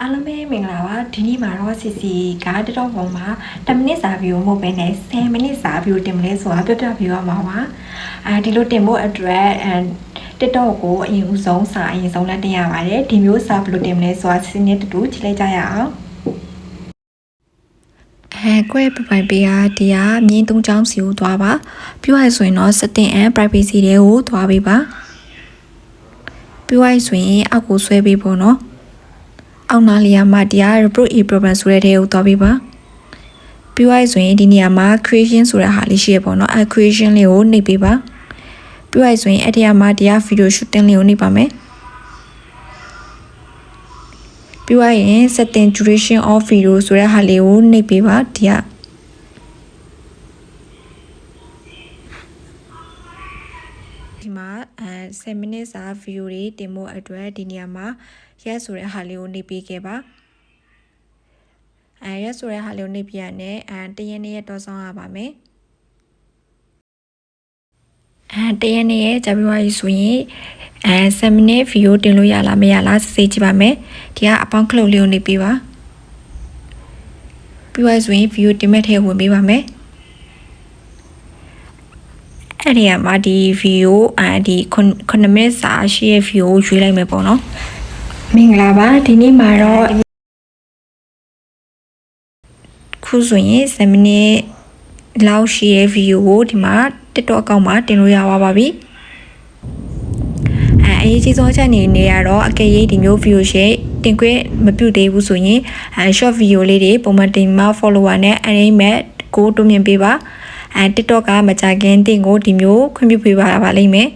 အားလုံးပဲမင်္ဂလာပါဒီနေ့မှာတော့စီစီကတတော်ပုံမှာ10မိနစ်စာဗီဒီယိုမဟုတ်ဘဲနဲ့10မိနစ်စာဗီဒီယိုတင်မလဲဆိုတာပြပြပြရမှာပါအဲဒီလိုတင်ဖို့အတွက်အဲ TikTok ကိုအရင်ဦးဆုံးစာအရင်ဆုံးလက်တင်ရပါတယ်ဒီမျိုးစာဘယ်လိုတင်မလဲဆိုတာစီစဉ်တူတူကြည့်လိုက်ကြရအောင်အဲကိုယ့်ပပိုင်ပေးကဒီကမြင်းသုံးချောင်းစီကိုသွားပါပြောရဆိုရင်တော့ setting and privacy တွေကိုသွားပေးပါပြောရဆိုရင်အောက်ကိုဆွဲပေးဖို့နော် အောက်နာလီယာမှာတရား report e program ဆိုတဲ့ထဲကိုသွားပြီးပါပြီးသွားဆိုရင်ဒီနေရာမှာ creation ဆိုတဲ့ဟာလေးရှိရပေါ့နော်အဲ creation လေးကိုနှိပ်ပေးပါပြီးသွားဆိုရင်အဲ့ဒီနေရာမှာတရား video shooting လေးကိုနှိပ်ပါမယ်ပြီးသွားရင် setting duration of video ဆိုတဲ့ဟာလေးကိုနှိပ်ပေးပါဒီက ဒီမှာအဲ10မိနစ်စာ video တွေတင်ဖို့အတွက်ဒီနေရာမှာရက်ဆိုတဲ့ဟာလေးကိုနှိပ်ပေးခဲ့ပါအဲရက်ဆိုတဲ့ဟာလေးကိုနှိပ်ပြရနဲ့အဲတရက်နေ့ရက်တော့ဆောင်ရပါမယ်အဲတရက်နေ့ရက်ကြာပြီးသွားပြီဆိုရင်အဲ7မိနစ်ဗီဒီယိုတင်လို့ရလားမရလားစစ်ဆေးကြည့်ပါမယ်ဒီကအပေါင်းခလုတ်လေးကိုနှိပ်ပေးပါပြီးသွားဆိုရင်ဗီဒီယိုတင်မဲ့ထဲဝင်ပေးပါမယ် အဲ့ဒီကမှဒီဗီဒီယိုအဲဒီ9မိနစ်စာရှိရဲ့ဗီဒီယိုကိုရွေးလိုက်မယ်ပေါ့နော်မင်္ဂလာပါဒီနေ့မှာတော့ခုဆိုရင်7မိနစ်လောက်ရှိရဲ့ဗီဒီယိုကိုဒီမှာ TikTok အကောင့်မှာတင်လို့ရပါပါပြီအဲအရေးကြီးဆုံးချက်အနေနဲ့ကတော့အကယ်၍ဒီမျိုးဗီဒီယိုရှေ့တင်ခွင့်မပြုသေးဘူးဆိုရင်အဲ short video လေးတွေပုံမှန်တင်မှာ follower နဲ့ arrangement ကိုတိုးမြှင့်ပေးပါ အဲ TikTok ကမကြခင်တင်ကိုဒီမျိုးခွင့်ပြုပေးပါပါလိမ့်မယ်